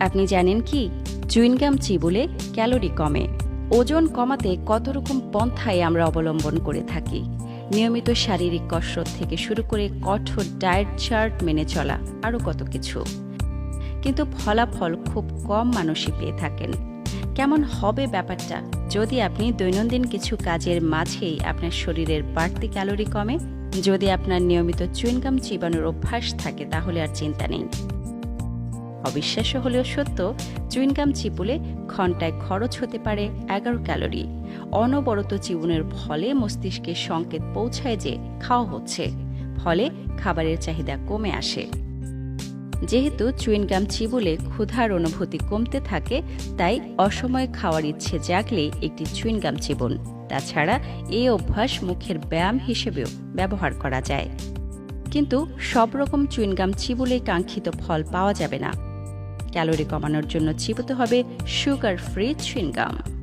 আপনি জানেন কি? চুইনগাম চিবুলে ক্যালোরি কমে। ওজন কমাতে কত রকম পন্থায় আমরা অবলম্বন করে থাকি? নিয়মিত শারীরিক কসরত থেকে শুরু করে কঠোর ডায়েট চার্ট মেনে চলা আরও কত কিছু। কিন্তু ফলাফল খুব কম মানুষই পেয়ে থাকেন। কেমন হবে ব্যাপারটা? যদি আপনি দৈনন্দিন কিছু কাজের মাঝেই আপনার শরীরের বাড়তি ক্যালোরি কমে, যদি আপনার নিয়মিত চুইনগাম চিবানোর অভ্যাস থাকে, তাহলে আর চিন্তা নেই। অবিশ্বাস্য হলেও সত্য, চুইনগাম চিপুলে ঘন্টায় খরচ হতে পারে এগারো ক্যালোরি। অনবরত চিবুনের ফলে মস্তিষ্কে সংকেত পৌঁছায় যে খাওয়া হচ্ছে, ফলে খাবারের চাহিদা কমে আসে। যেহেতু চুইনগাম চিবুলে ক্ষুধার অনুভূতি কমতে থাকে, তাই অসময়ে খাওয়ার ইচ্ছে জাগলে একটি চুইনগাম চিবুন। তাছাড়া এই অভ্যাস মুখের ব্যায়াম হিসেবেও ব্যবহার করা যায়। কিন্তু সব রকম চুইনগাম চিবুলে কাঙ্ক্ষিত ফল পাওয়া যাবে না। ক্যালোরি কমানোর জন্য চিবোতে হবে সুগার ফ্রি চুইনগাম